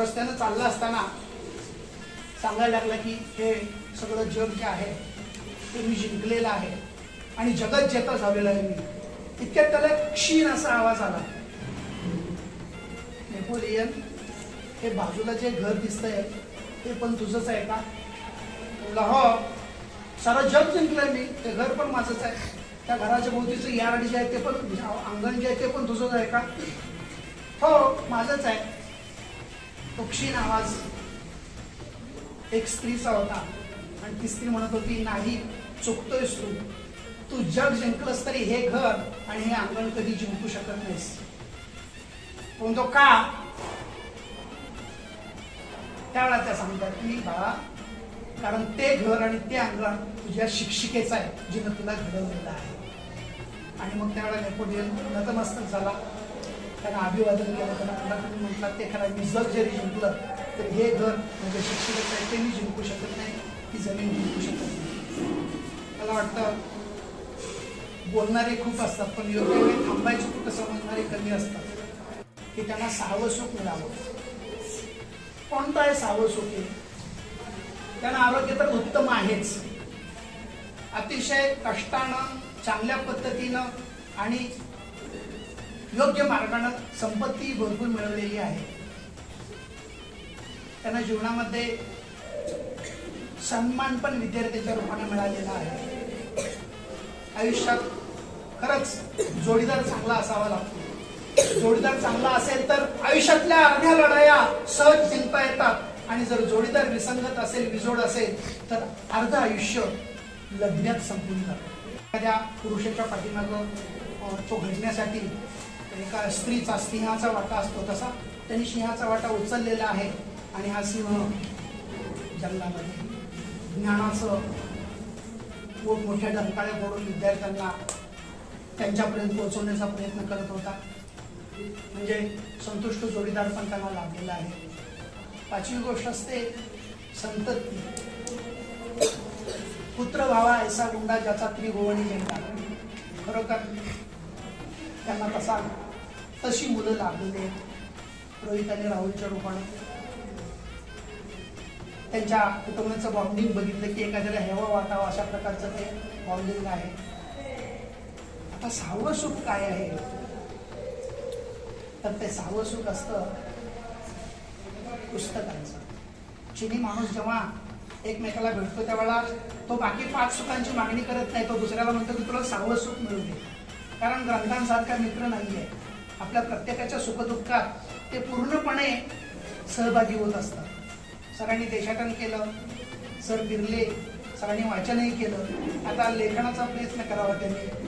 रस्त्यानं चालला असताना सांगायला लागला की हे सगळं जग जे आहे ते मी जिंकलेलं आहे. आणि जगत जेता झालेलं आहे मी. इतक्यात त्याला क्षीण असा आवाज आला. नेपोलियन हे बाजूला जे घर दिसतंय ते पण तुझंच आहे का? हो. सारं जग जिंकलंय मी. ते घर पण माझंच आहे. त्या घराच्या भोवतीचं यार्ड जे आहे ते पण अंगण जे आहे ते पण तुझंच आहे का? हो माझंच आहे. पक्षी नावाज एक स्त्रीचा होता. आणि ती स्त्री म्हणत होती नाही चुकतोयस तू. तू जग जिंकलंस तरी हे घर आणि हे अंगण कधी जिंकू शकत नाहीस. म्हणतो का? त्यावेळा त्या सांगतात की बाळा कारण ते घर आणि ते अंगण तुझ्या शिक्षिकेचं आहे जिनं तुला घडवलेलं आहे. आणि मग त्यावेळेला नेपोलियन नतमस्तक झाला. त्यांना अभिवादन केलं त्यांना पुन्हा तुम्ही म्हटलं ते खरं मी जग जरी जिंकलं तर हे घर म्हणजे शिक्षिकेचं आहे ते मी जिंकू शकत नाही ती जमीन जिंकू शकत नाही. मला वाटतं बोलणारे खूप असतात पण योग्य वेळ थांबायचे कुठं समजणारे कमी असतात की त्यांना सहावं सुख मिळावं. कोणतं आहे सहावं सुख हे त्यांना आरोग्य तर उत्तम आहेच. अतिशय कष्टानं चांगल्या पद्धतीनं आणि योग्य मार्गानं संपत्ती भरपूर मिळवलेली आहे. त्यांना जीवनामध्ये सन्मान पण विद्यार्थ्यांच्या रूपाने मिळालेला आहे. आयुष्यात खरंच जोडीदार चांगला असावा लागतो. जोडीदार चांगला असेल तर आयुष्यातल्या अर्ध्या लढाया सहज जिंकता येतात. आणि जर जोडीदार विसंगत असेल विजोड असेल तर अर्ध आयुष्य लग्नात संपून जातं. एखाद्या पुरुषाच्या पाठीमागं तो घडण्यासाठी एका स्त्रीचा सिंहाचा वाटा असतो तसा. त्यांनी सिंहाचा वाटा उचललेला आहे आणि हा सिंह जंगलामध्ये ज्ञानाचं मोठ्या डंकाळ्या बोलून विद्यार्थ्यांना त्यांच्यापर्यंत पोहोचवण्याचा प्रयत्न करत होता. म्हणजे संतुष्ट जोडीदार पण त्यांना लाभलेला आहे. पाचवी गोष्ट असते संतती. पुत्र भावा ऐसा गुंडा ज्याचा त्रिभुवनी झेंडा खरोखर त्यांना तसा तशी मुलं लाभलेली आहेत. रोहित आणि राहुलच्या रूपाने. त्यांच्या कुटुंबाचं बॉन्डिंग बघितलं की एखाद्याला हेवा वाटावं अशा प्रकारचं ते बॉन्डिंग आहे. आता सहावं सुख काय आहे? तर ते सहावं सुख असतं पुस्तकांचं. चिनी माणूस जेव्हा एकमेकाला भेटतो त्यावेळेला तो बाकी पाच सुखांची मागणी करत नाही तो दुसऱ्याला म्हणतो की तुला सहावं सुख मिळू दे. कारण ग्रंथांसारखा मित्र नाही आहे आपल्या प्रत्येकाच्या सुखदुःखात ते पूर्णपणे सहभागी होत असतात. सरांनी देशाटन केलं सर फिरले सरांनी वाचनही केलं. आता लेखनाचा प्रयत्न करावा त्यांनी.